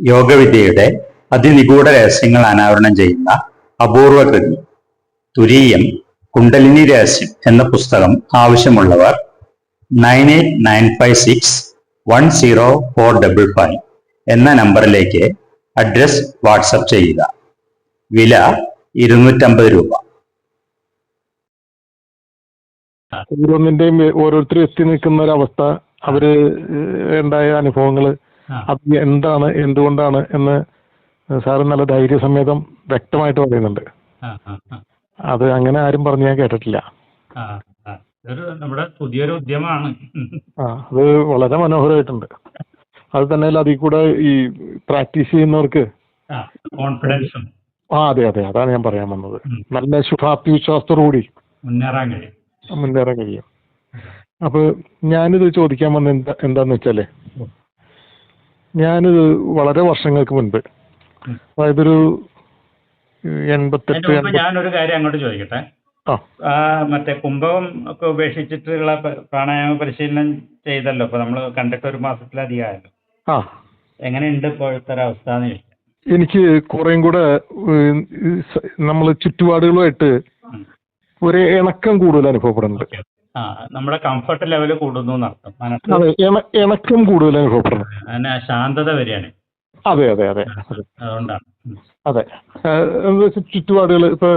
യോഗവിദ്യയുടെ അതിനിഗൂഢ രഹസ്യങ്ങൾ അനാവരണം ചെയ്യുന്ന അപൂർവ കൃതി തുരീയം കുണ്ടലിനി രഹസ്യം എന്ന പുസ്തകം ആവശ്യമുള്ളവർ nine eight nine five six one zero four double five എന്ന നമ്പറിലേക്ക് അഡ്രസ് വാട്സപ്പ് ചെയ്യുക. വില ഇരുന്നൂറ്റമ്പത് രൂപ. ഓരോന്നിന്റെയും ഓരോരുത്തരും എത്തി നിൽക്കുന്ന ഒരു അവസ്ഥ അവർ ഉണ്ടായ അനുഭവങ്ങൾ അത് എന്താണ് എന്തുകൊണ്ടാണ് എന്ന് സാറ് നല്ല ധൈര്യസമേതം വ്യക്തമായിട്ട് പറയുന്നുണ്ട്. അത് അങ്ങനെ ആരും പറഞ്ഞു ഞാൻ കേട്ടിട്ടില്ല. നമ്മുടെ പുതിയൊരു ഉദ്യമമാണ്. ആ അത് വളരെ മനോഹരമായിട്ടുണ്ട്. അത് തന്നെ അതിൽ കൂടെ ഈ പ്രാക്ടീസ് ചെയ്യുന്നവർക്ക് കോൺഫിഡൻസും. ആ അതെ അതെ അതാണ് ഞാൻ പറയാൻ വന്നത്. നല്ല ശുഭാപ്തി വിശ്വാസത്തോടുകൂടി മുന്നേറാൻ കഴിയും. മുന്നേറാൻ കഴിയും. അപ്പൊ ഞാനിത് ചോദിക്കാൻ വന്ന എന്താ എന്താന്ന് വെച്ചാലേ ഞാനിത് വളരെ വർഷങ്ങൾക്ക് മുൻപ്. അതായത് ഒരു എൺപത്തെട്ട് ഞാനൊരു കാര്യം അങ്ങോട്ട് ചോദിക്കട്ടെ? മറ്റേ കുംഭകം ഒക്കെ ഉപേക്ഷിച്ചിട്ടുള്ള പ്രാണായാമ പരിശീലനം ചെയ്തല്ലോ. ഇപ്പൊ നമ്മൾ കണ്ടിട്ട് ഒരു മാസത്തിലധികമായല്ലോ. ആ. എങ്ങനെയുണ്ട് ഇപ്പോഴത്തെ അവസ്ഥ എനിക്ക് കുറേം കൂടെ നമ്മൾ ചുറ്റുപാടുകളുമായിട്ട് ഒരു ഇണക്കം കൂടുതൽ അനുഭവപ്പെടുന്നുണ്ട്. ആ നമ്മുടെ കംഫർട്ട് ലെവൽ കൂടുന്നു എന്നർത്ഥം മനസ്സ് അതെ ഇണ- ഇണക്കം കൂടുതൽ അനുഭവപ്പെടുന്നുണ്ട് അതിന് ശാന്തത വരികയാണ് അതെ അതെ അതെ അതെ അതുകൊണ്ടാണ് ഉം. അതെ ചുറ്റുപാടുകൾ ഇപ്പൊ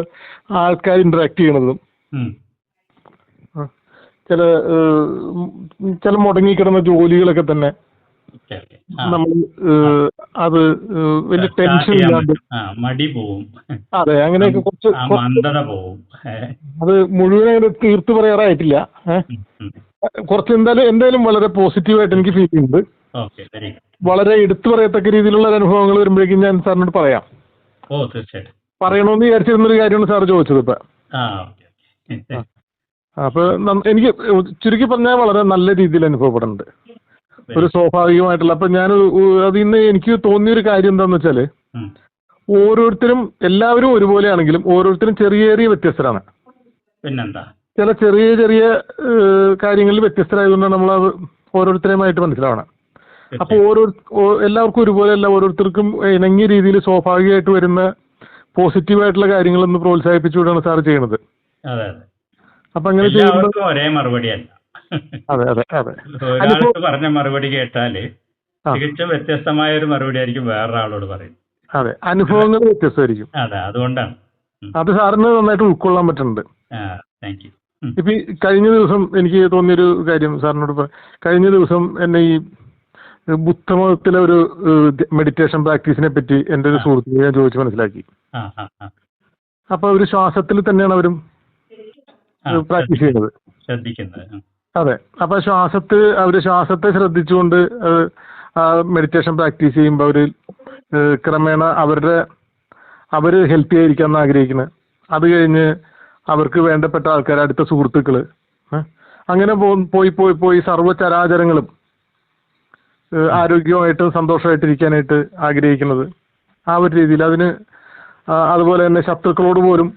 ആൾക്കാർ ഇന്ററാക്ട് ചെയ്യണതും ഉം. ചില ഏഹ്, ഉം, ചില മുടങ്ങിക്കിടന്ന ജോലികളൊക്കെ തന്നെ. നമ്മൾ അത് വലിയ ടെൻഷൻ ഇല്ലാണ്ട് മടി പോവും. അതെ അങ്ങനെയൊക്കെ കുറച്ച് മന്ദത പോവും. അത് മുഴുവൻ അങ്ങനെ തീർത്തു പറയാറായിട്ടില്ല. കുറച്ച് എന്തായാലും എന്തായാലും വളരെ പോസിറ്റീവായിട്ട് എനിക്ക് ഫീൽ ചെയ്യുന്നുണ്ട്. വളരെ എടുത്തു പറയത്തക്ക രീതിയിലുള്ള അനുഭവങ്ങൾ വരുമ്പോഴേക്കും ഞാൻ സാറിനോട് പറയാം. ഓ തീർച്ചയായിട്ടും. പറയണമെന്ന് വിചാരിച്ചിരുന്നൊരു കാര്യമാണ് സാർ ചോദിച്ചത് ഇപ്പൊ. അപ്പൊ എനിക്ക് ചുരുക്കി പറഞ്ഞാൽ വളരെ നല്ല രീതിയിൽ അനുഭവപ്പെടുന്നുണ്ട്. ഒരു സ്വാഭാവികമായിട്ടുള്ള. അപ്പൊ ഞാൻ അത് ഇന്ന് എനിക്ക് തോന്നിയൊരു കാര്യം എന്താന്ന് വെച്ചാൽ ഓരോരുത്തരും എല്ലാവരും ഒരുപോലെയാണെങ്കിലും ഓരോരുത്തരും ചെറിയ ചെറിയ വ്യത്യസ്തരാണ്. പിന്നെന്താ? ചില ചെറിയ ചെറിയ കാര്യങ്ങളിൽ വ്യത്യസ്തരായതുകൊണ്ട് നമ്മൾ അത് ഓരോരുത്തരുമായിട്ട് മനസ്സിലാവണം. അപ്പൊ ഓരോ എല്ലാവർക്കും ഒരുപോലെയല്ല ഓരോരുത്തർക്കും ഇണങ്ങിയ രീതിയിൽ സ്വാഭാവികമായിട്ട് വരുന്ന പോസിറ്റീവായിട്ടുള്ള കാര്യങ്ങളൊന്ന് പ്രോത്സാഹിപ്പിച്ചുകൊണ്ടാണ് സാർ ചെയ്യുന്നത് അപ്പൊ അങ്ങനെ ചെയ്യുമ്പോൾ ഒരേ മറുപടി അല്ല അതെ അതെ അതെ. ഒരാൾക്ക് പറഞ്ഞ മറുപടി കേട്ടാൽ. തികച്ചും വ്യത്യസ്തമായ ഒരു മറുപടി ആയിരിക്കും വേറൊരാളോട് പറയും അതെ അനുഭവങ്ങൾ വ്യത്യസ്തമായിരിക്കും. അതെ അതുകൊണ്ടാണ്. അത് സാറിന് നന്നായിട്ട് ഉൾക്കൊള്ളാൻ പറ്റുന്നുണ്ട്. താങ്ക് യു ഇപ്പൊ കഴിഞ്ഞ ദിവസം എനിക്ക് തോന്നിയൊരു കാര്യം സാറിനോട് കഴിഞ്ഞ ദിവസം എന്നെ ഈ ബുദ്ധമതത്തിലെ ഒരു മെഡിറ്റേഷൻ പ്രാക്ടീസിനെ പറ്റി എന്റെ ഒരു സുഹൃത്തിനെ ഞാൻ ചോദിച്ചു മനസ്സിലാക്കി. അപ്പൊ ഒരു ശ്വാസത്തിൽ തന്നെയാണ് അവരും പ്രാക്ടീസ് ചെയ്യുന്നത്. ശ്രദ്ധിക്കുന്നത്. അതെ. അപ്പൊ ശ്വാസത്തെ അവർ ശ്വാസത്തെ ശ്രദ്ധിച്ചുകൊണ്ട് മെഡിറ്റേഷൻ പ്രാക്ടീസ് ചെയ്യുമ്പോൾ അവർ ക്രമേണ അവരുടെ അവർ ഹെൽപ്പ് ചെയ്യാതിരിക്കാൻ ആഗ്രഹിക്കുന്നത് അത് കഴിഞ്ഞ് അവർക്ക് വേണ്ടപ്പെട്ട ആൾക്കാർ അടുത്ത സുഹൃത്തുക്കൾ അങ്ങനെ പോയി പോയി പോയി സർവചരാചരങ്ങളും ചരാചരങ്ങളും ആരോഗ്യമായിട്ട് സന്തോഷമായിട്ടിരിക്കാനായിട്ട് ആഗ്രഹിക്കുന്നത്. ആ ഒരു രീതിയിൽ അതിന് അതുപോലെ തന്നെ ശത്രുക്കളോട് പോലും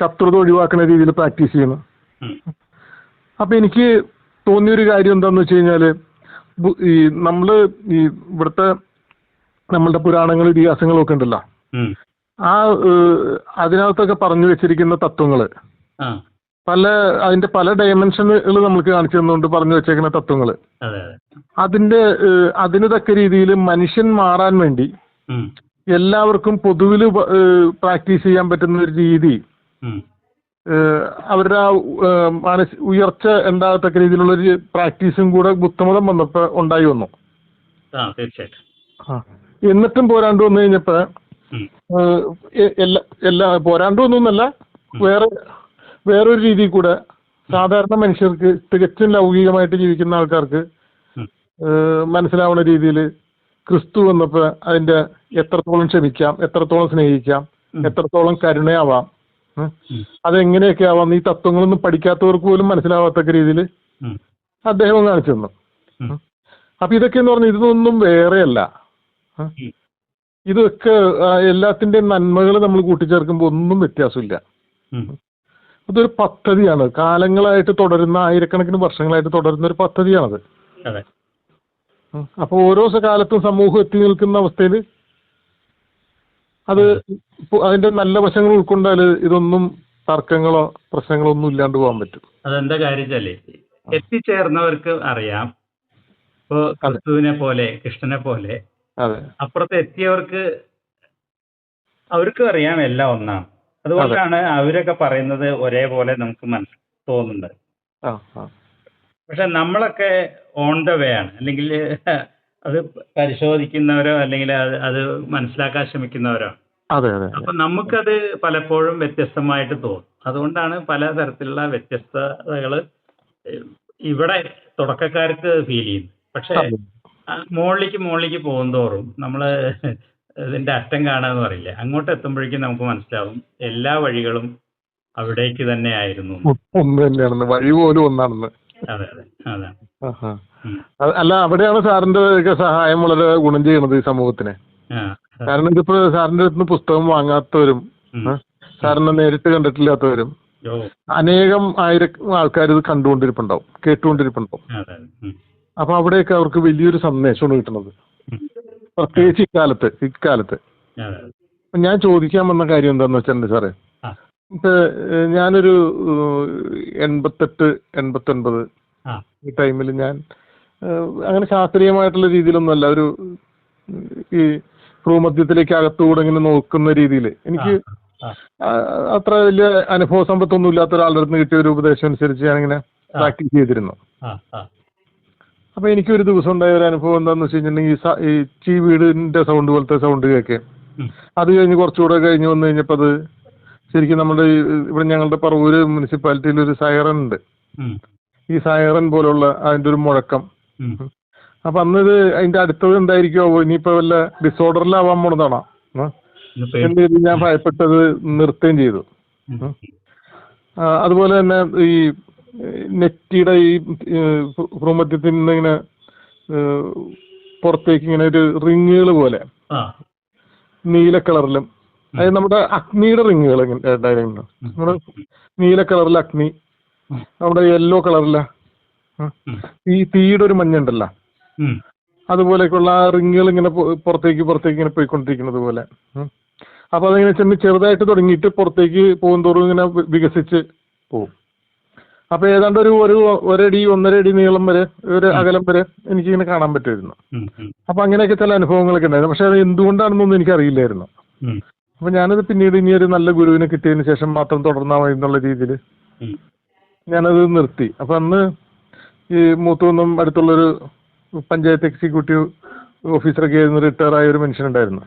ശത്രുത ഒഴിവാക്കുന്ന രീതിയിൽ പ്രാക്ടീസ് ചെയ്യുന്നു. ഉം. അപ്പൊ എനിക്ക് തോന്നിയൊരു കാര്യം എന്താന്ന് വെച്ച് കഴിഞ്ഞാൽ ബു- ഈ നമ്മൾ ഈ ഇവിടുത്തെ നമ്മളുടെ പുരാണങ്ങൾ ഇതിഹാസങ്ങളും ഒക്കെ ഉണ്ടല്ലോ. ആ അതിനകത്തൊക്കെ പറഞ്ഞു വെച്ചിരിക്കുന്ന തത്വങ്ങൾ. പല അതിന്റെ പല ഡയമെൻഷനുകൾ നമുക്ക് കാണിച്ചു തന്നുകൊണ്ട് പറഞ്ഞു വെച്ചേക്കുന്ന അതെ അതിന്റെ അതിന് തക്ക രീതിയിൽ മനുഷ്യൻ മാറാൻ വേണ്ടി എല്ലാവർക്കും പൊതുവിൽ പ്രാക്ടീസ് ചെയ്യാൻ പറ്റുന്ന ഒരു രീതി അവരുടെ ആ ഏഹ് മാനസ ഉയർച്ച ഉണ്ടാകത്തക്ക രീതിയിലുള്ള ഒരു പ്രാക്ടീസും കൂടെ ബുദ്ധമതം വന്നപ്പോ ഉണ്ടായി വന്നു എന്നിട്ടും പോരാണ്ട് വന്നു കഴിഞ്ഞപ്പോ ഉം. എല്ലാ എല്ലാ പോരാണ്ട് വന്നൊന്നല്ല വേറെ വേറൊരു രീതിയിൽ കൂടെ സാധാരണ മനുഷ്യർക്ക് തികച്ചും ലൗകികമായിട്ട് ജീവിക്കുന്ന ആൾക്കാർക്ക് മനസ്സിലാവുന്ന രീതിയിൽ ക്രിസ്തു വന്നപ്പോ അതിന്റെ എത്രത്തോളം ക്ഷമിക്കാം എത്രത്തോളം സ്നേഹിക്കാം എത്രത്തോളം കരുണയാവാം. അതെങ്ങനെയൊക്കെ ആവാം? ഈ തത്വങ്ങളൊന്നും പഠിക്കാത്തവർക്ക് പോലും മനസ്സിലാവാത്തക്ക രീതിയിൽ അദ്ദേഹം കാണിച്ചു തന്നു. അപ്പൊ ഇതൊക്കെ എന്ന് പറഞ്ഞാൽ ഇതൊന്നും വേറെയല്ല. ഇതൊക്കെ എല്ലാത്തിന്റെയും നന്മകൾ നമ്മൾ കൂട്ടിച്ചേർക്കുമ്പോൾ ഒന്നും വ്യത്യാസമില്ല. അതൊരു പദ്ധതിയാണ്. കാലങ്ങളായിട്ട് തുടരുന്ന ആയിരക്കണക്കിന് വർഷങ്ങളായിട്ട് തുടരുന്ന ഒരു പദ്ധതിയാണത്. അപ്പൊ ഓരോ കാലത്തും സമൂഹം എത്തി നിൽക്കുന്ന അവസ്ഥയിൽ അത് അതിന്റെ നല്ല വശങ്ങൾ ഉൾക്കൊണ്ടാൽ ഇതൊന്നും തർക്കങ്ങളോ പ്രശ്നങ്ങളോ ഒന്നും ഇല്ലാണ്ട് പോകാൻ പറ്റും. അതെന്താ കാര്യം വെച്ചാലേ എത്തിച്ചേർന്നവർക്ക് അറിയാം. ഇപ്പോ ക്രിസ്തുവിനെ പോലെ കൃഷ്ണനെ പോലെ അപ്പുറത്ത് എത്തിയവർക്ക് അവർക്കും അറിയാം എല്ലാം ഒന്നാണ്. അതുകൊണ്ടാണ് അവരൊക്കെ പറയുന്നത് ഒരേപോലെ നമുക്ക് മനസ്സിൽ തോന്നുന്നത്. പക്ഷെ നമ്മളൊക്കെ ഓൺ ദ വേ ആണ്. അല്ലെങ്കിൽ അത് പരിശോധിക്കുന്നവരോ അല്ലെങ്കിൽ അത് മനസ്സിലാക്കാൻ ശ്രമിക്കുന്നവരോ? അതെ അതെ അപ്പൊ നമുക്കത് പലപ്പോഴും വ്യത്യസ്തമായിട്ട് തോന്നും. അതുകൊണ്ടാണ് പല തരത്തിലുള്ള വ്യത്യസ്തതകൾ ഇവിടെ തുടക്കക്കാർക്ക് ഫീൽ ചെയ്യുന്നത്. പക്ഷെ മുകളിലേക്ക് മുകളിലേക്ക് പോകുന്തോറും നമ്മൾ ഇതിന്റെ അറ്റം കാണാന്ന് പറയില്ല? അങ്ങോട്ട് എത്തുമ്പോഴേക്കും നമുക്ക് മനസ്സിലാവും എല്ലാ വഴികളും അവിടേക്ക് തന്നെ ആയിരുന്നു. വഴി പോലും ഒന്നാണെന്ന്. അതെ അതെ. അതെ. അല്ല അവിടെയാണ് സാറിന്റെ ഒക്കെ സഹായം വളരെ ഗുണം ചെയ്യുന്നത് ഈ സമൂഹത്തിന്. കാരണം ഇതിപ്പോ സാറിന്റെ അടുത്ത് പുസ്തകം വാങ്ങാത്തവരും സാറിനെ നേരിട്ട് കണ്ടിട്ടില്ലാത്തവരും അനേകം ആയിരം ആൾക്കാർ ഇത് കണ്ടുകൊണ്ടിരിപ്പുണ്ടാവും കേട്ടുകൊണ്ടിരിപ്പുണ്ടാവും. അപ്പൊ അവിടെയൊക്കെ അവർക്ക് വലിയൊരു സന്ദേശമാണ് കിട്ടുന്നത്. പ്രത്യേകിച്ച് ഇക്കാലത്ത് ഇക്കാലത്ത്. ഞാൻ ചോദിക്കാൻ വന്ന കാര്യം എന്താന്ന് വെച്ചിട്ടുണ്ട് സാറേ ഏഹ്, ഞാനൊരു എൺപത്തെട്ട് എൺപത്തൊൻപത് ഈ ടൈമിൽ ഞാൻ അങ്ങനെ ശാസ്ത്രീയമായിട്ടുള്ള രീതിയിലൊന്നുമല്ല. ഒരു ഈ ഭ്രൂമധ്യത്തിലേക്ക് അകത്തുകൂടെ ഇങ്ങനെ നോക്കുന്ന രീതിയിൽ എനിക്ക് അത്ര വലിയ അനുഭവ സമ്പത്തൊന്നും ഇല്ലാത്ത ഒരാളുടെ അടുത്ത് കിട്ടിയ ഒരു ഉപദേശം അനുസരിച്ച് ഞാനിങ്ങനെ പ്രാക്ടീസ് ചെയ്തിരുന്നു. അപ്പൊ എനിക്ക് ഒരു ദിവസം ഉണ്ടായ ഒരു അനുഭവം എന്താന്ന് വെച്ച് കഴിഞ്ഞിട്ടുണ്ടെങ്കിൽ ഈ ചീ വീടിന്റെ സൗണ്ട് പോലത്തെ സൗണ്ട് കേൾക്കെ. അത് കഴിഞ്ഞ് കുറച്ചുകൂടെ കഴിഞ്ഞ് വന്നു കഴിഞ്ഞപ്പോൾ അത് ശരിക്കും നമ്മുടെ ഈ ഇവിടെ ഞങ്ങളുടെ പറവൂര് മുനിസിപ്പാലിറ്റിയിൽ ഒരു സൈറൻ ഉണ്ട്. ഈ സൈറൻ പോലുള്ള അതിന്റെ ഒരു മുഴക്കം. അപ്പൊ അന്ന് ഇത് അതിന്റെ അടുത്തത് എന്തായിരിക്കുമോ ഇനിയിപ്പോ വല്ല ഡിസോർഡറിലാവാൻ പോണതാണോ? എന്ന് കരുതി ഞാൻ ഭയപ്പെട്ടത് നിർത്തുകയും ചെയ്തു. അതുപോലെ തന്നെ ഈ നെറ്റിയുടെ ഈ ഭ്രൂമധ്യത്തിൽ നിന്ന് ഇങ്ങനെ പുറത്തേക്ക് ഇങ്ങനെ ഒരു റിങ്ങുകൾ പോലെ. നീല കളറിലും അതായത് നമ്മുടെ അഗ്നിയുടെ റിങ്ങുകൾ നമ്മുടെ നീല കളറിലെ അഗ്നി. നമ്മുടെ യെല്ലോ കളറിലെ ഈ തീയുടെ ഒരു മഞ്ഞ ഉണ്ടല്ലോ അതുപോലെയൊക്കെയുള്ള ആ റിങ്ങുകൾ ഇങ്ങനെ പുറത്തേക്ക് പുറത്തേക്ക് ഇങ്ങനെ പോയിക്കൊണ്ടിരിക്കുന്നത് പോലെ. അപ്പൊ അതിങ്ങനെ ചെന്ന് ചെറുതായിട്ട് തുടങ്ങിയിട്ട് പുറത്തേക്ക് പോകുന്തോറും ഇങ്ങനെ വികസിച്ച് പോകും അപ്പൊ ഏതാണ്ട് ഒരു ഒരു ഒരടി ഒന്നര അടി നീളം വരെ ഒരു അകലം വരെ എനിക്കിങ്ങനെ കാണാൻ പറ്റുമായിരുന്നു. അപ്പൊ അങ്ങനെയൊക്കെ ചില അനുഭവങ്ങളൊക്കെ ഉണ്ടായിരുന്നു. പക്ഷെ അത് എന്തുകൊണ്ടാണെന്നൊന്നും എനിക്കറിയില്ലായിരുന്നു. അപ്പൊ ഞാനത് പിന്നീട് ഇനി ഒരു നല്ല ഗുരുവിനെ കിട്ടിയതിന് ശേഷം മാത്രം തുടർന്നാ മതി എന്നുള്ള രീതിയിൽ ഞാനത് നിർത്തി. അപ്പൊ അന്ന് ഈ മൂത്തുനിന്നും അടുത്തുള്ളൊരു പഞ്ചായത്ത് എക്സിക്യൂട്ടീവ് ഓഫീസറൊക്കെ ആയിരുന്നു റിട്ടയർ ആയ ഒരു മനുഷ്യൻ ഉണ്ടായിരുന്നു.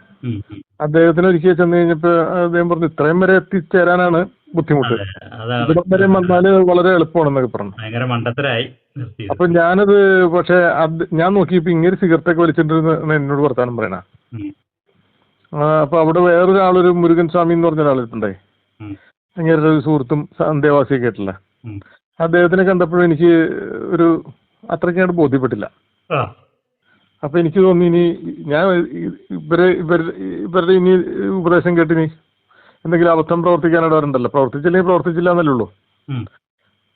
അദ്ദേഹത്തിന് ഒരിക്കൽ ചെന്ന് കഴിഞ്ഞപ്പോ അദ്ദേഹം പറഞ്ഞു ഇത്രയും വരെ എത്തിച്ചേരാനാണ് ബുദ്ധിമുട്ട്. ഇവിടം വരെ വന്നാൽ വളരെ എളുപ്പമാണെന്നൊക്കെ പറഞ്ഞു. അപ്പൊ ഞാനത് പക്ഷെ ഞാൻ നോക്കിയപ്പോ ഇങ്ങനെ സിഗരറ്റ് ഒക്കെ വലിച്ചിട്ടിരുന്ന എന്നോട് വർത്താനം പറയണ. ഉം. അപ്പൊ അവിടെ വേറൊരാളൊരു മുരുകൻ സ്വാമി എന്ന് പറഞ്ഞ ഒരാളിട്ടുണ്ടേ. അങ്ങനെ ഒരു സുഹൃത്തും അന്തേവാസിയൊക്കെ ആയിട്ടില്ല. അദ്ദേഹത്തിനെ കണ്ടപ്പോഴും എനിക്ക് ഒരു അത്രയ്ക്കായിട്ട് ബോധ്യപ്പെട്ടില്ല അപ്പൊ എനിക്ക് തോന്നി ഇനി ഞാൻ ഇവരെ ഇവരുടെ ഇനി ഉപദേശം കേട്ടിനി എന്തെങ്കിലും അബദ്ധം പ്രവർത്തിക്കാനായിട്ട് വരണ്ടല്ലോ പ്രവർത്തിച്ചില്ലെങ്കിൽ പ്രവർത്തിച്ചില്ല എന്നല്ലേ ഉള്ളൂ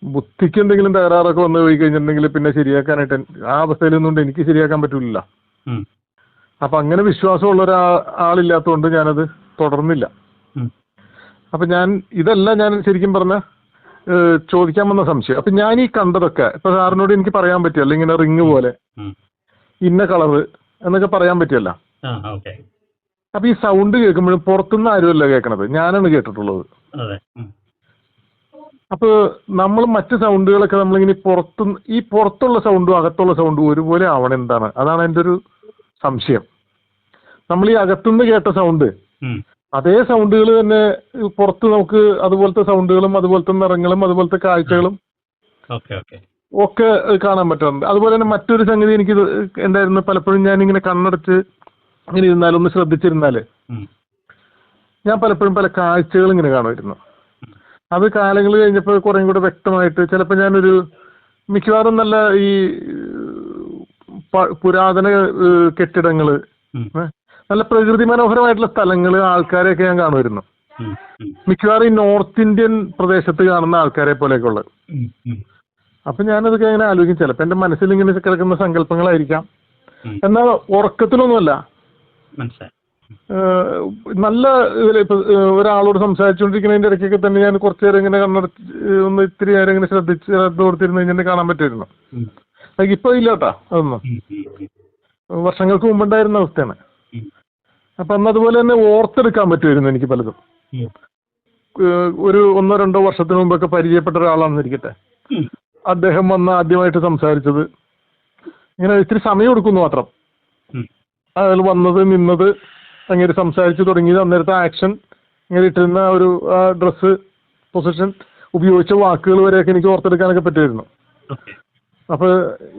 ബുദ്ധിക്ക് എന്തെങ്കിലും തകരാറൊക്കെ വന്നു പോയി കഴിഞ്ഞിട്ടുണ്ടെങ്കിൽ പിന്നെ ശരിയാക്കാനായിട്ട് ആ അവസ്ഥയിൽ നിന്നുകൊണ്ട് എനിക്ക് ശരിയാക്കാൻ പറ്റൂല. അപ്പൊ അങ്ങനെ വിശ്വാസമുള്ള ഒരാ ആളില്ലാത്തതുകൊണ്ട് ഞാനത് തുടർന്നില്ല. അപ്പൊ ഞാൻ ഇതല്ല ഞാൻ ശരിക്കും പറഞ്ഞ ചോദിക്കാൻ വന്ന സംശയം. അപ്പൊ ഞാൻ ഈ കണ്ടതൊക്കെ ഇപ്പൊ സാറിനോട് എനിക്ക് പറയാൻ പറ്റിയല്ലോ ഇങ്ങനെ റിങ് പോലെ. ഇന്ന കളറ് എന്നൊക്കെ പറയാൻ പറ്റിയല്ല അപ്പൊ ഈ സൗണ്ട് കേൾക്കുമ്പോഴും പുറത്തുനിന്ന് ആരുമല്ല കേൾക്കണത് ഞാനാണ് കേട്ടിട്ടുള്ളത്. അതെ. ഉം. അപ്പൊ നമ്മൾ മറ്റ് സൗണ്ടുകളൊക്കെ നമ്മളിങ്ങനെ പുറത്തു ഈ പുറത്തുള്ള സൗണ്ടും അകത്തുള്ള സൗണ്ടും ഒരുപോലെ ആവണം എന്താണ്? അതാണ് എന്റെ ഒരു സംശയം. നമ്മൾ ഈ അകത്തുനിന്ന് കേട്ട സൗണ്ട് അതേ സൗണ്ടുകൾ തന്നെ പുറത്ത് നമുക്ക് അതുപോലത്തെ സൗണ്ടുകളും അതുപോലത്തെ നിറങ്ങളും അതുപോലത്തെ കാഴ്ചകളും ഒക്കെ കാണാൻ പറ്റുന്നുണ്ട്. അതുപോലെ തന്നെ മറ്റൊരു സംഗതി എനിക്ക് എന്തായിരുന്നു? പലപ്പോഴും ഞാൻ ഇങ്ങനെ കണ്ണടച്ച് ഇങ്ങനെ ഇരുന്നാൽ ഒന്ന് ശ്രദ്ധിച്ചിരുന്നാൽ ഞാൻ പലപ്പോഴും പല കാഴ്ചകൾ ഇങ്ങനെ കാണുമായിരുന്നു. അത് കാലങ്ങൾ കഴിഞ്ഞപ്പോൾ കുറേം കൂടെ വ്യക്തമായിട്ട് ചിലപ്പോൾ ഞാനൊരു മിക്കവാറും നല്ല ഈ പുരാതന കെട്ടിടങ്ങൾ നല്ല പ്രകൃതി മനോഹരമായിട്ടുള്ള സ്ഥലങ്ങൾ ആൾക്കാരെയൊക്കെ ഞാൻ കാണുമായിരുന്നു. മിക്കവാറും ഈ നോർത്ത് ഇന്ത്യൻ പ്രദേശത്ത് കാണുന്ന ആൾക്കാരെ പോലെയൊക്കെ ഉള്ളത്. അപ്പൊ ഞാനതൊക്കെ ഇങ്ങനെ ആലോചിക്കും. ചിലപ്പോ എന്റെ മനസ്സിൽ ഇങ്ങനെ കിടക്കുന്ന സങ്കല്പങ്ങളായിരിക്കാം. എന്നാൽ ഉറക്കത്തിലൊന്നുമല്ല. നല്ല ഇതിൽ ഇപ്പൊ ഒരാളോട് സംസാരിച്ചുകൊണ്ടിരിക്കുന്നതിന്റെ ഇടയ്ക്കൊക്കെ തന്നെ ഞാൻ കുറച്ചു നേരം ഇങ്ങനെ കണ്ണടച്ച് ഒന്ന് ഇത്തിരി നേരം ഇങ്ങനെ ശ്രദ്ധിച്ച് ശ്രദ്ധ കൊടുത്തിരുന്നു കഴിഞ്ഞാൽ കാണാൻ പറ്റുമായിരുന്നു. ഉം. അതൊക്കെ ഇപ്പൊ ഇല്ല കേട്ടാ അതൊന്നും വർഷങ്ങൾക്ക് മുമ്പുണ്ടായിരുന്ന അവസ്ഥയാണ്. അപ്പൊ അന്ന് അതുപോലെ തന്നെ ഓർത്തെടുക്കാൻ പറ്റുമായിരുന്നു എനിക്ക് പലതും. ഒരു ഒന്നോ രണ്ടോ വർഷത്തിന് മുമ്പൊക്കെ പരിചയപ്പെട്ട ഒരാളാണെന്നിരിക്കട്ടെ. അദ്ദേഹം വന്ന് ആദ്യമായിട്ട് സംസാരിച്ചത് ഇങ്ങനെ ഇത്തിരി സമയം എടുക്കുന്നു മാത്രം. അതിൽ അയാൾ വന്നത് നിന്നത് അങ്ങനെ സംസാരിച്ച് തുടങ്ങിയത് അന്നേരത്തെ ആക്ഷൻ ഇങ്ങനെ ഇട്ടിരുന്ന ഒരു ഡ്രസ്സ് പൊസിഷൻ ഉപയോഗിച്ച വാക്കുകൾ വരെയൊക്കെ എനിക്ക് ഓർത്തെടുക്കാനൊക്കെ പറ്റുമായിരുന്നു. ഓക്കെ അപ്പൊ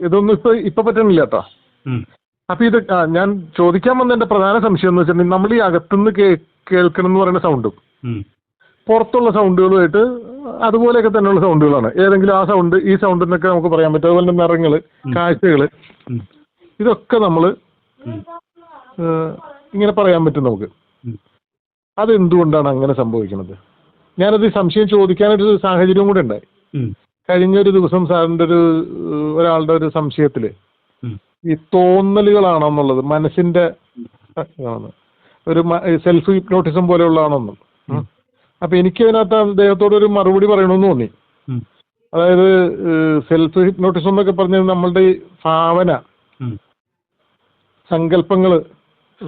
ഇതൊന്നും ഇപ്പൊ ഇപ്പൊ പറ്റണില്ല കേട്ടോ ഉം. അപ്പൊ ഇത് ആ, ഞാൻ ചോദിക്കാൻ വന്ന എന്റെ പ്രധാന സംശയം എന്ന് വെച്ചിട്ടുണ്ടെങ്കിൽ നമ്മൾ ഈ അകത്തുനിന്ന് കേ കേൾക്കണം എന്ന് പറയുന്ന സൗണ്ടും. പുറത്തുള്ള സൗണ്ടുകളുമായിട്ട് അതുപോലെയൊക്കെ തന്നെയുള്ള സൗണ്ടുകളാണ് ഏതെങ്കിലും ആ സൗണ്ട് ഈ സൗണ്ട് എന്നൊക്കെ നമുക്ക് പറയാൻ പറ്റും. അതുപോലെ തന്നെ നിറങ്ങൾ കാഴ്ചകൾ ഇതൊക്കെ നമ്മൾ ഇങ്ങനെ പറയാൻ പറ്റും നമുക്ക്. അതെന്തുകൊണ്ടാണ് അങ്ങനെ സംഭവിക്കുന്നത് ഞാനത് സംശയം ചോദിക്കാനൊരു സാഹചര്യം കൂടെ ഉണ്ടായി. കഴിഞ്ഞൊരു ദിവസം സാറിന്റെ ഒരു ഒരാളുടെ ഒരു സംശയത്തിൽ. ഈ തോന്നലുകളാണോ എന്നുള്ളത് മനസ്സിന്റെ. ഒരു സെൽഫ് ഹിപ്നോട്ടിസം പോലെയുള്ളതാണെന്നും. അപ്പൊ എനിക്ക് അതിനകത്ത് അദ്ദേഹത്തോട് ഒരു മറുപടി പറയണമെന്ന് തോന്നി അതായത് സെൽഫ് ഹിപ്നോട്ടിസം എന്നൊക്കെ പറഞ്ഞാൽ നമ്മളുടെ ഈ ഭാവന സങ്കല്പങ്ങൾ സങ്കല്പങ്ങൾ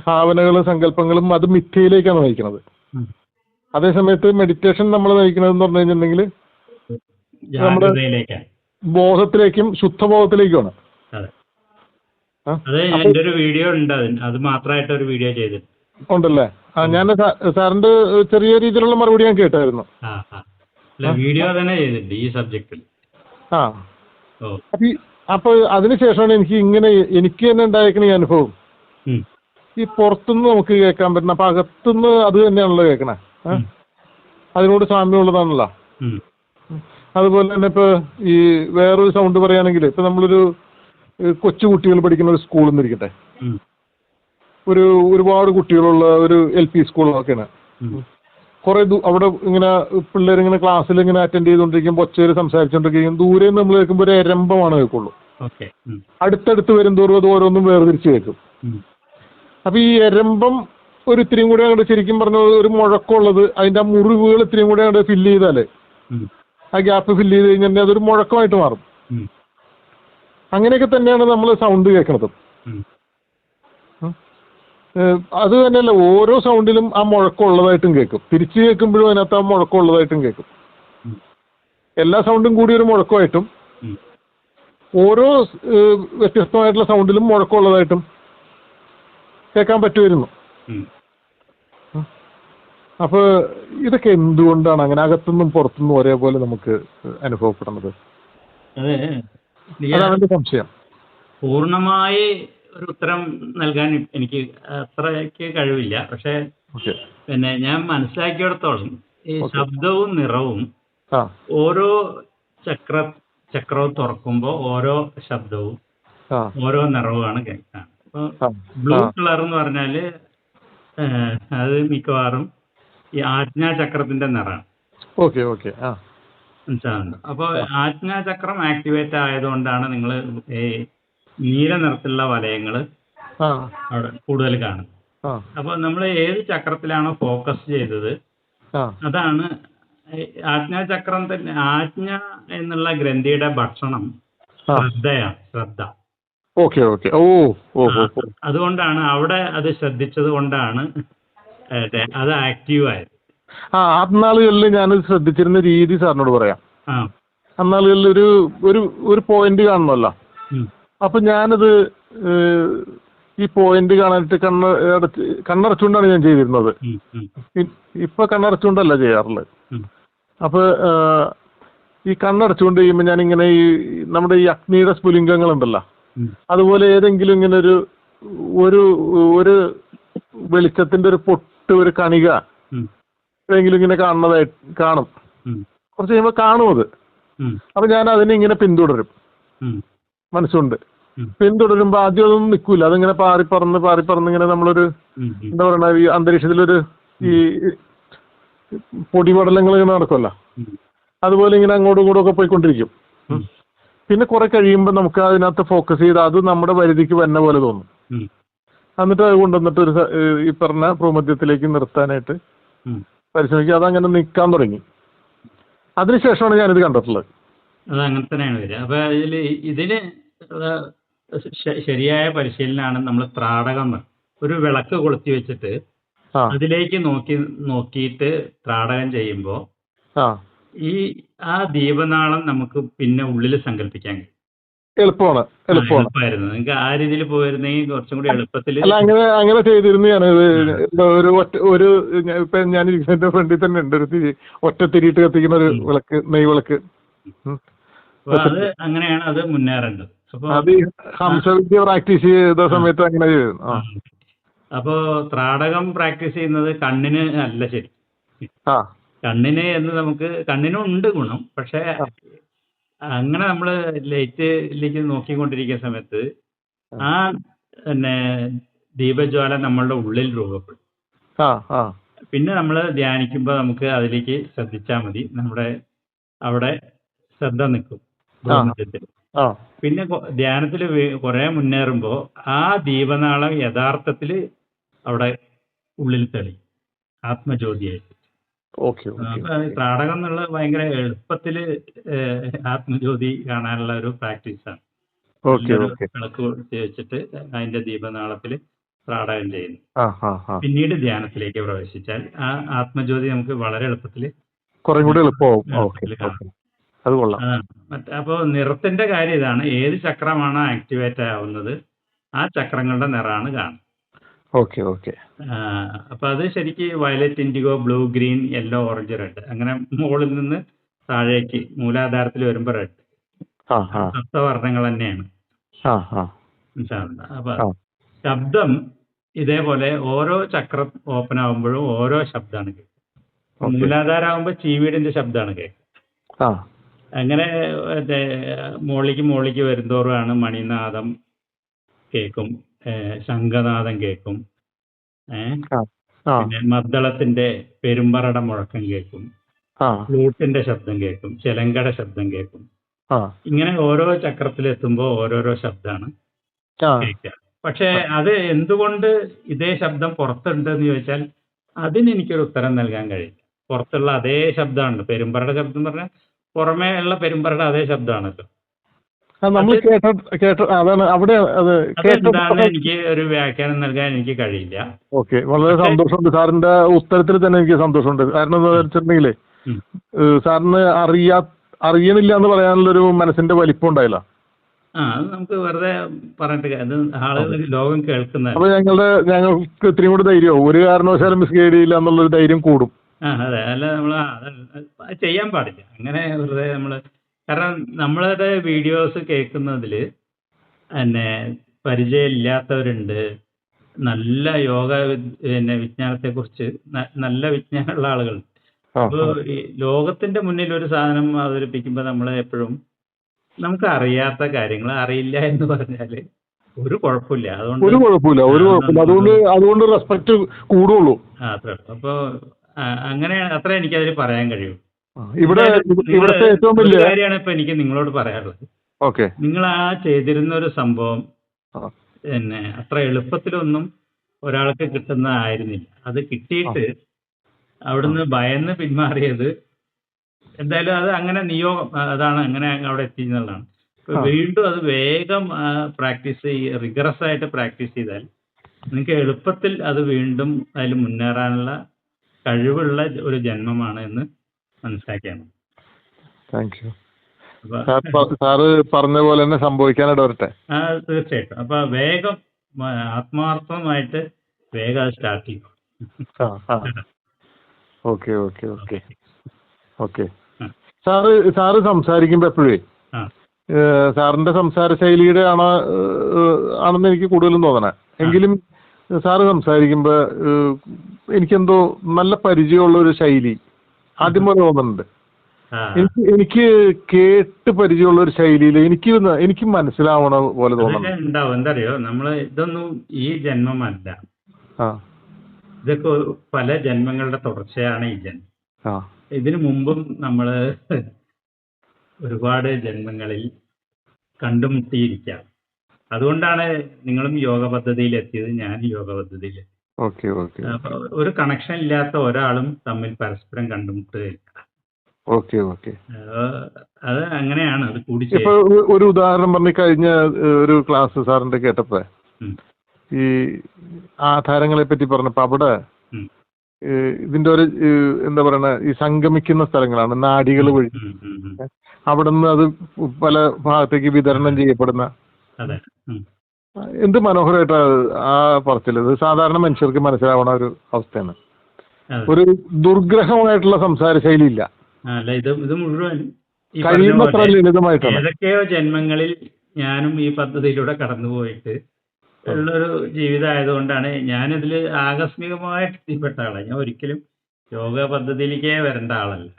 ഭാവനകളും സങ്കല്പങ്ങളും അത് മിഥ്യയിലേക്കാണ് നയിക്കുന്നത്. അതേസമയത്ത് മെഡിറ്റേഷൻ നമ്മൾ നയിക്കുന്നത് എന്ന് പറഞ്ഞു കഴിഞ്ഞിട്ടുണ്ടെങ്കിൽ നമ്മുടെ- ബോധത്തിലേക്കും ശുദ്ധബോധത്തിലേക്കുമാണ്. അതെ. എന്റെ ഒരു വീഡിയോ ഉണ്ട് അതിന്. അത് മാത്രമായിട്ട് ഒരു വീഡിയോ ഉണ്ടല്ലേ? ആ ഞാൻ സാറിന്റെ ചെറിയ രീതിയിലുള്ള മറുപടി ഞാൻ കേട്ടായിരുന്നു. വീഡിയോ തന്നെ ചെയ്തിട്ടുണ്ട് ഈ സബ്ജക്റ്റിൽ. ആ. അപ്പൊ അതിനുശേഷമാണ് എനിക്ക് ഇങ്ങനെ എനിക്ക് തന്നെ ഉണ്ടായേക്കണ ഈ അനുഭവം. ഈ പുറത്തുനിന്ന് നമുക്ക് കേൾക്കാൻ പറ്റുന്ന അപ്പൊ അകത്തുനിന്ന് അത് തന്നെയാണല്ലോ കേൾക്കണേ? അതിനോട് സാമ്യമുള്ളതാണല്ലോ. അതുപോലെ തന്നെ ഇപ്പൊ ഈ വേറൊരു സൗണ്ട് പറയുകയാണെങ്കിൽ ഇപ്പൊ നമ്മളൊരു കൊച്ചു കുട്ടികൾ പഠിക്കുന്ന ഒരു സ്കൂൾ എന്നിരിക്കട്ടെ. ഒരു ഒരുപാട് കുട്ടികളുള്ള ഒരു എൽ പി സ്കൂളൊക്കെയാണ് കുറെ അവിടെ ഇങ്ങനെ പിള്ളേർ ഇങ്ങനെ ക്ലാസ്സിൽ ഇങ്ങനെ അറ്റൻഡ് ചെയ്തുകൊണ്ടിരിക്കുമ്പോൾ ഒച്ചയിൽ സംസാരിച്ചുകൊണ്ടിരിക്കും ദൂരെ നിന്ന് നമ്മൾ കേൾക്കുമ്പോൾ ഒരു എരമ്പമാണ് കേൾക്കുള്ളൂ. അടുത്തടുത്ത് വരും തോറും അത് ഓരോന്നും വേർതിരിച്ച് കേൾക്കും. അപ്പൊ ഈ എരമ്പം ഒരു ഇത്തിരിയും കൂടെ അങ്ങോട്ട് ശരിക്കും പറഞ്ഞ ഒരു മുഴക്കമുള്ളത് അതിന്റെ ആ മുറിവുകൾ ഇത്തിരിയും കൂടെ അങ്ങോട്ട് ഫില്ല് ചെയ്താലേ. ആ ഗ്യാപ്പ് ഫില്ല് ചെയ്ത് കഴിഞ്ഞാൽ അതൊരു മുഴക്കമായിട്ട് മാറും. അങ്ങനെയൊക്കെ തന്നെയാണ് നമ്മൾ സൗണ്ട് കേൾക്കുന്നത്. അത് തന്നെയല്ല ഓരോ സൗണ്ടിലും ആ മുഴക്കം ഉള്ളതായിട്ടും കേൾക്കും. തിരിച്ചു കേൾക്കുമ്പോഴും അതിനകത്ത് ആ മുഴക്കം ഉള്ളതായിട്ടും കേൾക്കും. എല്ലാ സൗണ്ടും കൂടി ഒരു മുഴക്കമായിട്ടും. ഓരോ വ്യത്യസ്തമായിട്ടുള്ള സൗണ്ടിലും മുഴക്കമുള്ളതായിട്ടും കേൾക്കാൻ പറ്റുമായിരുന്നു. ഉം. അപ്പൊ ഇതൊക്കെ എന്തുകൊണ്ടാണ് അങ്ങനെ അകത്തുനിന്നും പുറത്തുനിന്നും ഒരേപോലെ നമുക്ക് അനുഭവപ്പെടുന്നത്? അത്. അതാണ് സംശയം. പൂർണമായി ഒരു ഉത്തരം നൽകാൻ എനിക്ക് അത്രയ്ക്ക് കഴിവില്ല. പക്ഷേ പിന്നെ ഞാൻ മനസ്സിലാക്കിയിടത്തോളം ഈ ശബ്ദവും നിറവും ഓരോ ചക്ര ചക്രവും തുറക്കുമ്പോൾ ഓരോ ശബ്ദവും ഓരോ നിറവുമാണ് കേൾക്കാൻ അപ്പോൾ ബ്ലൂ കളർ എന്ന് പറഞ്ഞാൽ അത് മിക്കവാറും ഈ ആജ്ഞാചക്രത്തിന്റെ നിറമാണ് ഓക്കെ ഓക്കെ ആ. മനസ്സിലാകുന്നുണ്ട് അപ്പോൾ ആജ്ഞാചക്രം ആക്ടിവേറ്റ് ആയതുകൊണ്ടാണ് നിങ്ങൾ ഈ നീല നിറത്തിലുള്ള വലയങ്ങൾ ആ. അവിടെ കൂടുതൽ കാണുന്നത്. അപ്പൊ അപ്പോൾ നമ്മൾ ഏത് ചക്രത്തിലാണോ ഫോക്കസ് ചെയ്തത് ആ. അതാണ് ആജ്ഞാ ആജ്ഞാചക്രം തന്നെ ആജ്ഞ എന്നുള്ള ഗ്രന്ഥിയുടെ ഭക്ഷണം ശ്രദ്ധയാണ് ശ്രദ്ധ. Okay okay. ഓ. അതുകൊണ്ടാണ് അവിടെ അത് ശ്രദ്ധിച്ചത് കൊണ്ടാണ് ഏ, അത് ആക്റ്റീവ് ആയത് ആ അന്നാളുകളിൽ ഞാൻ ശ്രദ്ധിച്ചിരുന്ന രീതി സാറിനോട് പറയാം. അന്നാളുകളിൽ ഒരു ഒരു ഒരു പോയിന്റ് കാണണമല്ലോ അപ്പൊ ഞാനത് ഈ പോയിന്റ് കാണാനായിട്ട് കണ്ണ് അടച്ച് കണ്ണടച്ചുകൊണ്ടാണ് ഞാൻ ചെയ്തിരുന്നത്. ഇപ്പൊ കണ്ണടച്ചുകൊണ്ടല്ല ചെയ്യാറുള്ളത് അപ്പൊ ഈ കണ്ണടച്ചുകൊണ്ട് ചെയ്യുമ്പോൾ ഞാൻ ഇങ്ങനെ ഈ നമ്മുടെ ഈ അഗ്നിയുടെ സ്ഫുലിംഗങ്ങളുണ്ടല്ലോ. അതുപോലെ ഏതെങ്കിലും ഇങ്ങനെ ഒരു ഒരു ഒരു വെളിച്ചത്തിന്റെ ഒരു പൊട്ട് ഒരു കണിക എങ്കിലും ഇങ്ങനെ കാണുന്നതായി കാണും. കുറച്ച് കഴിയുമ്പോൾ കാണും അത്. അപ്പൊ ഞാൻ അതിനെ ഇങ്ങനെ പിന്തുടരും. മനസ്സുണ്ട് പിന്തുടരുമ്പോ. പിന്തുടരുമ്പോൾ ആദ്യം അതൊന്നും നിൽക്കൂല അതിങ്ങനെ പാറി പറന്ന് പാറി പറന്ന് ഇങ്ങനെ നമ്മളൊരു എന്താ പറയണ ഈ അന്തരീക്ഷത്തിലൊരു ഈ പൊടിപടലങ്ങൾ ഇങ്ങനെ നടക്കുമല്ലോ അതുപോലെ ഇങ്ങനെ അങ്ങോട്ടും ഇങ്ങോട്ടും ഒക്കെ പോയിക്കൊണ്ടിരിക്കും. പിന്നെ കുറെ കഴിയുമ്പോൾ നമുക്ക് അതിനകത്ത് ഫോക്കസ് ചെയ്ത് അത് നമ്മുടെ പരിധിക്ക് വരുന്ന പോലെ തോന്നും. എന്നിട്ട് അത് കൊണ്ടുവന്നിട്ട് ഒരു ഈ പറഞ്ഞ ഭൂമധ്യത്തിലേക്ക് നിർത്താനായിട്ട്. പരിശ്രമിക്കുക. അതങ്ങനെ നിൽക്കാൻ തുടങ്ങി. അതിനുശേഷമാണ് ഞാനിത് കണ്ടിട്ടുള്ളത്. അത് അങ്ങനെ തന്നെയാണ് വരിക. അപ്പൊ ഇതിൽ ഇതിൽ ശരിയായ പരിശീലനമാണ് നമ്മൾ ത്രാടകം ഒരു വിളക്ക് കൊളുത്തി വെച്ചിട്ട് അതിലേക്ക് നോക്കി നോക്കിയിട്ട് ത്രാടകം ചെയ്യുമ്പോൾ ഈ ആ ദീപനാളം നമുക്ക് പിന്നെ ഉള്ളിൽ സങ്കല്പിക്കാൻ കഴിയും. എളുപ്പമാണ് എളുപ്പമാണ്. എളുപ്പമായിരുന്നു നിങ്ങൾക്ക് ആ രീതിയിൽ പോയിരുന്നെങ്കിൽ കുറച്ചും കൂടി എളുപ്പത്തിൽ അല്ല അങ്ങനെ അങ്ങനെ ചെയ്തിരുന്നു ഞാൻ ഒരു ഒറ്റ ഒരു ഞാൻ- ഇപ്പൊ ഞാൻ ഇരിക്കുന്നതിന്റെ ഫ്രണ്ടിൽ തന്നെ ഉണ്ട് ഒരു തിരി ഒറ്റ തിരിയിട്ട് കത്തിക്കുന്ന ഒരു വിളക്ക് നെയ് വിളക്ക്. ഉം. അപ്പൊ അത് അങ്ങനെയാണ് അത് മുന്നേറേണ്ടത്. അപ്പൊ അത് ഈ ഹംസവിദ്യ പ്രാക്ടീസ് ചെയ്ത സമയത്ത് അങ്ങനെ ചെയ്തിരുന്നു. ആ. അപ്പോ ത്രാടകം പ്രാക്ടീസ് ചെയ്യുന്നത് കണ്ണിന് അല്ല ശരി. ആ. കണ്ണിന് എന്ന് നമുക്ക് കണ്ണിനും ഉണ്ട് ഗുണം പക്ഷെ അങ്ങനെ നമ്മൾ ലൈറ്റിലേക്ക് നോക്കിക്കൊണ്ടിരിക്കുന്ന സമയത്ത് ആ പിന്നെ ദീപജ്വാല നമ്മളുടെ ഉള്ളിൽ രൂപപ്പെടും. പിന്നെ നമ്മൾ ധ്യാനിക്കുമ്പോൾ നമുക്ക് അതിലേക്ക് ശ്രദ്ധിച്ചാൽ മതി. നമ്മുടെ അവിടെ ശ്രദ്ധ നിൽക്കും പിന്നെ ധ്യാനത്തിൽ കുറെ മുന്നേറുമ്പോൾ ആ ദീപനാളം യഥാർത്ഥത്തിൽ അവിടെ ഉള്ളിൽ തെളി ആത്മജ്യോതിയായിട്ട് ഓക്കെ ഓക്കെ അപ്പൊ ഈ ത്രാടകം എന്നുള്ളത് ഭയങ്കര എളുപ്പത്തിൽ ആത്മജ്യോതി കാണാനുള്ള ഒരു പ്രാക്ടീസാണ്. വിളക്ക് വെച്ചിട്ട് അതിന്റെ ദീപനാളത്തിൽ ത്രാടകം ചെയ്യുന്നു. പിന്നീട് ധ്യാനത്തിലേക്ക് പ്രവേശിച്ചാൽ ആ ആത്മജ്യോതി നമുക്ക് വളരെ എളുപ്പത്തിൽ അപ്പോ നിറത്തിന്റെ കാര്യം ഇതാണ്. ഏത് ചക്രമാണ് ആക്ടിവേറ്റ് ആവുന്നത് ആ ചക്രങ്ങളുടെ നിറമാണ് കാണുന്നത്. Okay okay. അപ്പോൾ അപ്പൊ അത് ശരിക്ക് violet indigo blue green yellow orange red. അങ്ങനെ മുകളിൽ നിന്ന് താഴേക്ക് മൂലാധാരത്തിൽ വരുമ്പോൾ റെഡ്. സപ്തവർണങ്ങൾ തന്നെയാണ്. അപ്പൊ ശബ്ദം ഇതേപോലെ ഓരോ ചക്രം ഓപ്പൺ ആകുമ്പോഴും ഓരോ ശബ്ദമാണ് കേൾക്കുക ഓക്കെ. മൂലാധാരം ആകുമ്പോൾ ചീവീടിന്റെ ശബ്ദമാണ് കേൾക്കുക അങ്ങനെ മുകളിലേക്ക് മുകളിലേക്ക് വരുന്തോറുമാണ് മണിനാദം കേൾക്കും. ഏഹ് ശംഖനാദം കേൾക്കും പിന്നെ മദ്ദളത്തിന്റെ പെരുമ്പറട മുഴക്കം കേൾക്കും ഫ്ലൂട്ടിന്റെ ശബ്ദം കേൾക്കും ചെലങ്കട ശബ്ദം കേൾക്കും ഇങ്ങനെ ഓരോ ചക്രത്തിലെത്തുമ്പോൾ ഓരോരോ ശബ്ദമാണ് കേൾക്കുക പക്ഷേ അത് എന്തുകൊണ്ട് ഇതേ ശബ്ദം പുറത്തുണ്ട് എന്ന് ചോദിച്ചാൽ അതിന് എനിക്കൊരു ഉത്തരം നൽകാൻ കഴിയില്ല പുറത്തുള്ള അതേ ശബ്ദമാണ് പെരുമ്പറയുടെ ശബ്ദം എന്ന് പറഞ്ഞാൽ പുറമേ ഉള്ള പെരുമ്പറയുടെ അതേ ശബ്ദമാണല്ലോ നമ്മൾ കേട്ട കേട്ട അതാണ് അവിടെ അത് അതെന്താണെന്ന് എനിക്ക് ഒരു വ്യാഖ്യാനം നൽകാൻ എനിക്ക് കഴിയില്ല. ഓക്കെ വളരെ സന്തോഷമുണ്ട്. സാറിന്റെ ഉത്തരത്തിൽ തന്നെ എനിക്ക് സന്തോഷമുണ്ട്. കാരണം എന്താ വെച്ചിട്ടുണ്ടെങ്കിലേ സാറിന് അറിയാ അറിയണില്ല എന്ന് പറയാനുള്ളൊരു മനസ്സിന്റെ വലിപ്പം ഉണ്ടായില്ല. ആ അത് നമുക്ക് വെറുതെ പറഞ്ഞിട്ട് അത് ആളുകൾ ലോകം കേൾക്കുന്ന അപ്പൊ ഞങ്ങളുടെ ഞങ്ങൾക്ക് ഇത്രയും കൂടി ധൈര്യം ഒരു കാരണവശാലും മിസ്ഗൈഡ് ചെയ്യില്ല എന്നുള്ളൊരു ധൈര്യം കൂടും. ആ അതെ. അല്ല നമ്മൾ ചെയ്യാൻ പാടില്ല. അങ്ങനെ വെറുതെ നമ്മൾ കാരണം നമ്മളുടെ വീഡിയോസ് കേൾക്കുന്നതിൽ പിന്നെ പരിചയമില്ലാത്തവരുണ്ട്. നല്ല യോഗ വി- പിന്നെ വിജ്ഞാനത്തെ കുറിച്ച് നല്ല വിജ്ഞാനമുള്ള ആളുകൾ. ആ, അപ്പോൾ ഈ ലോകത്തിന്റെ മുന്നിൽ ഒരു സാധനം അവതരിപ്പിക്കുമ്പോൾ നമ്മളെ എപ്പോഴും നമുക്ക് അറിയാത്ത കാര്യങ്ങൾ അറിയില്ല എന്ന് പറഞ്ഞാൽ ഒരു കുഴപ്പമില്ല. അതുകൊണ്ട് ഒരു കുഴപ്പമില്ല ഒരു കുഴപ്പമില്ല. അതുകൊണ്ട് അതുകൊണ്ട് റെസ്പെക്ട് കൂടുള്ളൂ. ആ അത്രേ ഉള്ളൂ. അപ്പൊ ആ, അങ്ങനെയാണ് അത്ര എനിക്ക് അതിൽ പറയാൻ കഴിയും. ഇവിടെ ഇവിടുത്തെ ഏറ്റവും വലിയ കാര്യമാണ് ഇപ്പൊ എനിക്ക് നിങ്ങളോട് പറയാനുള്ളത്. ഓക്കെ. നിങ്ങൾ ആ ചെയ്തിരുന്ന ഒരു സംഭവം. പിന്നെ അത്ര എളുപ്പത്തിലൊന്നും ഒരാൾക്ക് കിട്ടുന്നതായിരുന്നില്ല. അത് കിട്ടിയിട്ട് അവിടുന്ന് ഭയന്ന് പിന്മാറിയത് എന്തായാലും അത് അങ്ങനെ നിയോഗം അതാണ് അങ്ങനെ അവിടെ എത്തി എന്നുള്ളതാണ് വീണ്ടും അത് വേഗം പ്രാക്ടീസ് റിഗറസ് ആയിട്ട് പ്രാക്ടീസ് ചെയ്താൽ നിങ്ങൾക്ക് എളുപ്പത്തിൽ അത് വീണ്ടും അതിൽ മുന്നേറാനുള്ള കഴിവുള്ള ഒരു ജന്മമാണ് എന്ന് മനസ്സിലാക്കിയാണ് താങ്ക് യു സാറ് പറഞ്ഞ പോലെ തന്നെ സംഭവിക്കാനായിട്ട് വരട്ടെ? ആ തീർച്ചയായിട്ടും. അപ്പൊ വേഗം ആത്മാർത്ഥമായിട്ട് വേഗം സ്റ്റാർട്ട് ചെയ്യും okay okay okay okay sir sir സംസാരിക്കുമ്പോ എപ്പോഴേ? സാറിന്റെ സംസാര ശൈലിയുടെ ആണ് ആണെന്ന് എനിക്ക് കൂടുതലും തോന്നണേ. എങ്കിലും സാറ് സംസാരിക്കുമ്പോ എനിക്കെന്തോ നല്ല പരിചയമുള്ള ഒരു ശൈലി. ആദ്യം പോലെ തോന്നുന്നുണ്ട്. എനിക്ക് എനിക്ക് കേട്ട് പരിചയമുള്ള ഒരു ശൈലിയിൽ എനിക്ക് എനിക്ക് മനസ്സിലാവണ പോലെ തോന്നുന്നു ഉണ്ടാവും. എന്തറിയോ നമ്മൾ ഇതൊന്നും ഈ ജന്മമല്ല. ഇതൊക്കെ പല ജന്മങ്ങളുടെ തുടർച്ചയാണ് ഈ ജന്മം. ഇതിനു മുമ്പും നമ്മൾ ഒരുപാട് ജന്മങ്ങളിൽ കണ്ടുമുട്ടിയിരിക്കാം. അതുകൊണ്ടാണ് നിങ്ങളും യോഗ പദ്ധതിയിൽ എത്തിയത് ഞാൻ യോഗ പദ്ധതിയിൽ ഓക്കെ ഓക്കെ അപ്പൊ ഒരു കണക്ഷൻ ഇല്ലാത്ത ഒരാളും തമ്മിൽ പരസ്പരം കണ്ടുമുട്ടുകയില്ല ഓക്കെ ഓക്കെ ഏഹ് അത് അങ്ങനെയാണ് അത് കൂടി ഇപ്പൊ ഒരു- ഒരു ഉദാഹരണം പറഞ്ഞു കഴിഞ്ഞ ഏഹ്, ഒരു ക്ലാസ് സാറിന്റെ കേട്ടപ്പോ ഉം. ഈ ആധാരങ്ങളെ പറ്റി പറഞ്ഞപ്പോ അവിടെ ഉം. ഏഹ്, ഇതിന്റെ ഒരു ഏഹ്, എന്താ പറയണ ഈ സംഗമിക്കുന്ന സ്ഥലങ്ങളാണ് നാടികൾ വഴി ഉം, ഉം, ഉം. അവിടെ നിന്ന് അത് പല ഭാഗത്തേക്ക് വിതരണം ചെയ്യപ്പെടുന്ന അതെ ഉം. എന്ത് മനോഹരമായിട്ടാ ആ പറച്ചിൽ ഇത് സാധാരണ മനുഷ്യർക്ക് മനസ്സിലാവണ ഒരു അവസ്ഥയാണ്. ഒരു ദുർഗ്രഹമായിട്ടുള്ള സംസാര ശൈലി ഇത് ഇത് മുഴുവൻ കഴിയുന്നത്ര ലളിതമായിട്ടാണ്. ഏതൊക്കെയോ ജന്മങ്ങളിൽ ഞാനും ഈ പദ്ധതിയിലൂടെ കടന്നുപോയിട്ട് ഉള്ളൊരു ജീവിതമായതുകൊണ്ടാണ് ഞാനിതിൽ ആകസ്മികമായിട്ട് എത്തിപ്പെട്ട ആളാണ് ഞാൻ ഒരിക്കലും യോഗ പദ്ധതിയിലേക്കേ വരേണ്ട ആളല്ല.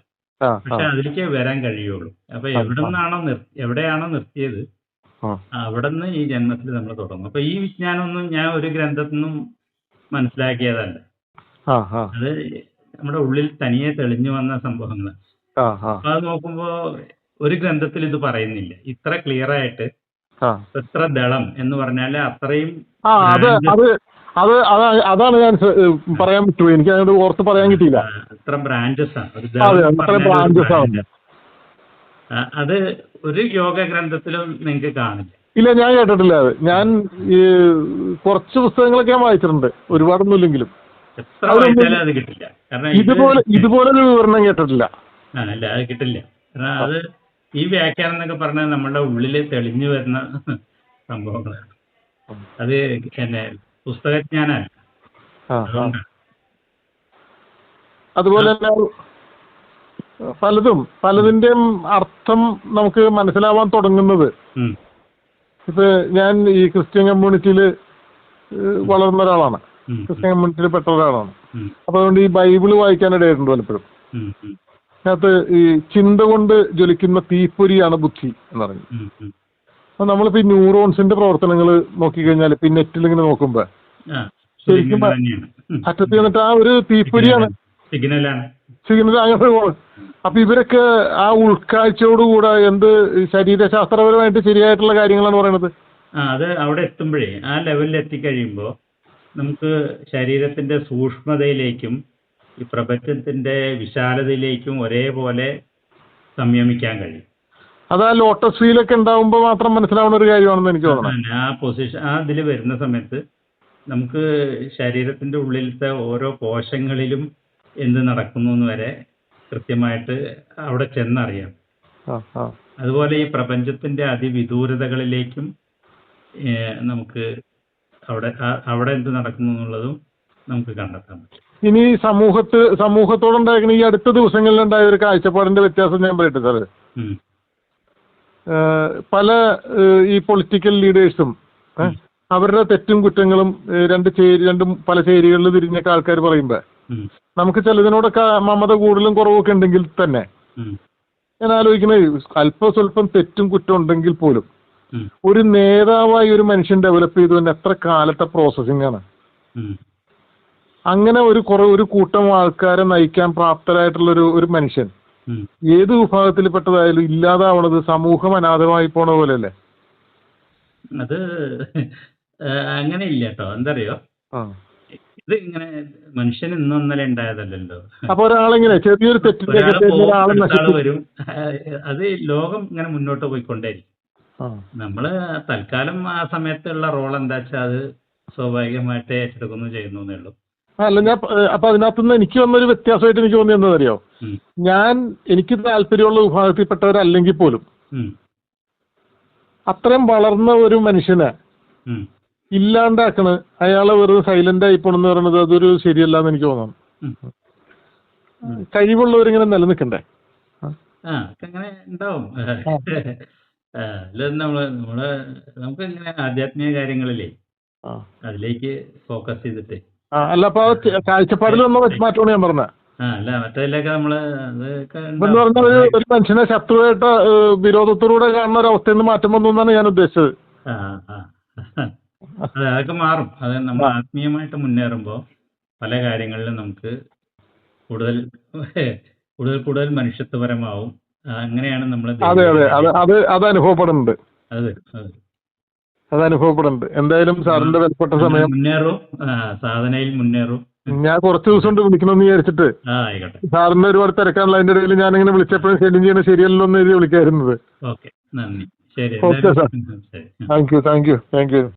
പക്ഷെ അതിലേക്കേ വരാൻ കഴിയുള്ളൂ. അപ്പൊ എവിടെ നിന്നാണോ എവിടെയാണോ നിർത്തിയത്. അവിടെ നിന്ന് ഈ ജന്മത്തിൽ നമ്മൾ തുടങ്ങും. അപ്പൊ ഈ വിജ്ഞാനമൊന്നും ഞാൻ ഒരു ഗ്രന്ഥത്തിൽ നിന്നും മനസ്സിലാക്കിയതല്ല. അത് നമ്മുടെ ഉള്ളിൽ തനിയെ തെളിഞ്ഞു വന്ന സംഭവങ്ങളാണ് അപ്പൊ അത് നോക്കുമ്പോ ഒരു ഗ്രന്ഥത്തിൽ ഇത് പറയുന്നില്ല. ഇത്ര ക്ലിയർ ആയിട്ട് എത്ര ദളം എന്ന് പറഞ്ഞാൽ അത്രയും അത് അത് അത് അതാണ് ഞാൻ പറയാൻ പറ്റുമോ എനിക്ക് അതിനോട് ഓർത്ത് പറയാൻ കിട്ടിയില്ല. അത്ര ബ്രാഞ്ചസ് ആണ്. ബ്രാഞ്ചസ് ആണ് അത് ഒരു യോഗ ഗ്രന്ഥത്തിലും നിങ്ങൾക്ക് കാണില്ല. ഇല്ല ഞാൻ കേട്ടിട്ടില്ല അത്. ഞാൻ ഈ കുറച്ച് പുസ്തകങ്ങളൊക്കെ ഞാൻ വായിച്ചിട്ടുണ്ട്. ഒരുപാടൊന്നും ഇല്ലെങ്കിലും. അത് കിട്ടില്ല. കാരണം ഇത് ഇതുപോലെ ഇതുപോലൊരു വിവരണം കേട്ടിട്ടില്ല. അല്ല അത് കിട്ടില്ല. കാരണം അത് ഈ വ്യാഖ്യാനം എന്നൊക്കെ പറഞ്ഞാൽ നമ്മുടെ ഉള്ളിൽ തെളിഞ്ഞു വരുന്ന സംഭവങ്ങളാണ്. അത് പിന്നെ പുസ്തകജ്ഞാനല്ല അതുപോലെ തന്നെ പലതും. പലതിന്റെയും അർത്ഥം നമുക്ക് മനസ്സിലാവാൻ തുടങ്ങുന്നത്. ഇത് ഇപ്പൊ ഞാൻ ഈ ക്രിസ്ത്യൻ കമ്മ്യൂണിറ്റിയിൽ വളർന്ന ഒരാളാണ്. ക്രിസ്ത്യൻ കമ്മ്യൂണിറ്റിയിൽ പെട്ട ഒരാളാണ്. അപ്പൊ അതുകൊണ്ട് ഈ ബൈബിൾ വായിക്കാനിടയായിട്ടുണ്ട് പലപ്പോഴും. അതിനകത്ത് ഈ ചിന്ത കൊണ്ട് ജ്വലിക്കുന്ന തീപ്പൊരിയാണ് ബുദ്ധി എന്ന് പറഞ്ഞു. അപ്പൊ നമ്മളിപ്പോ ഈ ന്യൂറോൺസിന്റെ പ്രവർത്തനങ്ങൾ നോക്കിക്കഴിഞ്ഞാൽ ഇപ്പൊ നെറ്റിൽ ഇങ്ങനെ നോക്കുമ്പോ ശരിക്കും സിഗ്നൽ വന്നിട്ട് ആ ഒരു തീപ്പൊരിയാണ്. സിഗ്നലാണ്. ചെയ്യുന്നത് അങ്ങനെ അപ്പൊ ഇവരൊക്കെ ആ ഉൾക്കാഴ്ചയോടുകൂടെ എന്ത് ശരീരശാസ്ത്രപരമായിട്ട് ശരിയായിട്ടുള്ള കാര്യങ്ങളാണ് പറയുന്നത് ആ അത് അവിടെ എത്തുമ്പോഴേ ആ ലെവലിൽ എത്തിക്കഴിയുമ്പോൾ നമുക്ക് ശരീരത്തിന്റെ സൂക്ഷ്മതയിലേക്കും ഈ പ്രപഞ്ചത്തിന്റെ വിശാലതയിലേക്കും ഒരേപോലെ സംയമിക്കാൻ കഴിയും. അത് ആ ലോട്ടസ് ഫീലൊക്കെ ഉണ്ടാവുമ്പോൾ മാത്രം മനസ്സിലാവുന്ന ഒരു കാര്യമാണെന്ന് എനിക്ക് തോന്നുന്നു ആ പൊസിഷൻ ആ ഇതിൽ വരുന്ന സമയത്ത് നമുക്ക് ശരീരത്തിന്റെ ഉള്ളിലത്തെ ഓരോ കോശങ്ങളിലും എന്ത് നടക്കുന്നു എന്ന് വരെ കൃത്യമായിട്ട് അവിടെ ചെന്നറിയാം. അതുപോലെ ഈ പ്രപഞ്ചത്തിന്റെ അതിവിദൂരതകളിലേക്കും നമുക്ക് അവിടെ അവിടെ എന്ത് നടക്കുന്നു എന്നുള്ളതും നമുക്ക് കണ്ടെത്താൻ പറ്റും. ഇനി സമൂഹത്ത് സമൂഹത്തോടുണ്ടായിരിക്കുന്ന ഈ അടുത്ത ദിവസങ്ങളിൽ ഉണ്ടായ ഒരു കാഴ്ചപ്പാടിന്റെ വ്യത്യാസം ഞാൻ പറയട്ടെ സാറ്. പല ഈ പൊളിറ്റിക്കൽ ലീഡേഴ്സും അവരുടെ തെറ്റും കുറ്റങ്ങളും രണ്ട് ചേരി രണ്ടും പല ചേരികളിൽ തിരിഞ്ഞൊക്കെ ആൾക്കാർ പറയുമ്പോൾ ഉം. നമുക്ക് ചിലതിനോടൊക്കെ മമത കൂടുതലും കുറവൊക്കെ ഉണ്ടെങ്കിൽ തന്നെ. ഞാൻ ആലോചിക്കുന്നത് അല്പം സ്വല്പം തെറ്റും കുറ്റം ഉണ്ടെങ്കിൽ പോലും ഒരു നേതാവായി ഒരു മനുഷ്യൻ ഡെവലപ്പ് ചെയ്തതിന് എത്ര കാലത്തെ പ്രോസസ്സിംഗ് ആണ്? അങ്ങനെ ഒരു കുറെ ഒരു കൂട്ടം ആൾക്കാരെ നയിക്കാൻ പ്രാപ്തരായിട്ടുള്ള ഒരു ഒരു മനുഷ്യൻ ഏത് വിഭാഗത്തിൽപ്പെട്ടതായാലും ഇല്ലാതാവണത് സമൂഹം അനാഥമായി പോണ പോലെയല്ലേ? അത് അങ്ങനെയില്ല അങ്ങനെ ഇല്ലട്ടോ കേട്ടോ എന്തറിയോ ആ. ഇത് ഇങ്ങനെ മനുഷ്യൻ ഇന്നും ഇന്നലെ ഉണ്ടായതല്ലല്ലോ അപ്പൊ ഒരാളിങ്ങനെ ചെറിയൊരു വരും അത് ലോകം ഇങ്ങനെ മുന്നോട്ട് പോയിക്കൊണ്ടേയിരിക്കും. നമ്മൾ തൽക്കാലം ആ സമയത്തുള്ള റോൾ എന്താ വെച്ചാൽ അത് സ്വാഭാവികമായിട്ട് ഏറ്റെടുക്കുന്നു ചെയ്യുന്നു എന്നുള്ളൂ അല്ല ഞാൻ അപ്പൊ അതിനകത്തുനിന്ന് എനിക്ക് വന്നൊരു വ്യത്യാസമായിട്ട് എനിക്ക് തോന്നി എന്താണെന്നറിയോ ഉം. ഞാൻ എനിക്ക് താല്പര്യമുള്ള വിഭാഗത്തിൽപ്പെട്ടവരല്ലെങ്കിൽ പോലും. അത്രയും വളർന്ന ഒരു മനുഷ്യനെ. ഇല്ലാണ്ടാക്കണ്. അയാളെ വെറുതെ സൈലന്റ് ആയി പോണെന്ന് പറയുന്നത് അതൊരു ശരിയല്ല എന്ന് എനിക്ക് തോന്നുന്നു. കഴിവുള്ളവരിങ്ങനെ നിലനിൽക്കണ്ടേ? അങ്ങനെ ഉണ്ടാവും. നമ്മൾ നമ്മൾ നമുക്ക് ഇങ്ങനെ ആധ്യാത്മിക കാര്യങ്ങളിലേ ആ. അതിലേക്ക് ഫോക്കസ് ചെയ്തിട്ട്. അല്ല അപ്പൊ കാഴ്ചപ്പാടിൽ വന്ന മാറ്റമാണ് ഞാൻ പറഞ്ഞത് ആ അല്ല മറ്റേതിലൊക്കെ നമ്മൾ ഒരു മനുഷ്യനെ ശത്രുവായിട്ട് വിരോധത്തിലൂടെ കാണുന്ന ഒരു അവസ്ഥയിൽ നിന്ന് മാറ്റം വന്നു എന്നാണ് ഞാൻ ഉദ്ദേശിച്ചത്. അതെ അതൊക്കെ മാറും. അത് നമ്മൾ ആത്മീയമായിട്ട് മുന്നേറുമ്പോൾ പല കാര്യങ്ങളിലും നമുക്ക് കൂടുതൽ കൂടുതൽ കൂടുതൽ മനുഷ്യത്വപരമാവും. ആ, അങ്ങനെയാണ് നമ്മൾ അതെ അതെ. അത് അത് അത് അനുഭവപ്പെടുന്നുണ്ട്. അത് അത് അനുഭവപ്പെടുന്നുണ്ട്. എന്തായാലും സാറിന്റെ വിലപ്പെട്ട സമയം മുന്നേറും. ആ, സാധനയിൽ മുന്നേറും. ഞാൻ കുറച്ച് ദിവസം കൊണ്ട് വിളിക്കണമെന്ന് വിചാരിച്ചിട്ട് ആ ആയിക്കോട്ടെ. സാറിന്റെ ഒരുപാട് തിരക്കാണല്ലോ. അതിന്റെ ഇടയിൽ ഞാൻ ഇങ്ങനെ വിളിച്ചപ്പോഴും ശല്യം ചെയ്യണ ശരിയല്ലോ എന്ന് എഴുതി വിളിക്കായിരുന്നത് ഓക്കെ നന്ദി. ശരി ഓക്കെ, എന്തായാലും- ശരി. Thank you thank you thank you.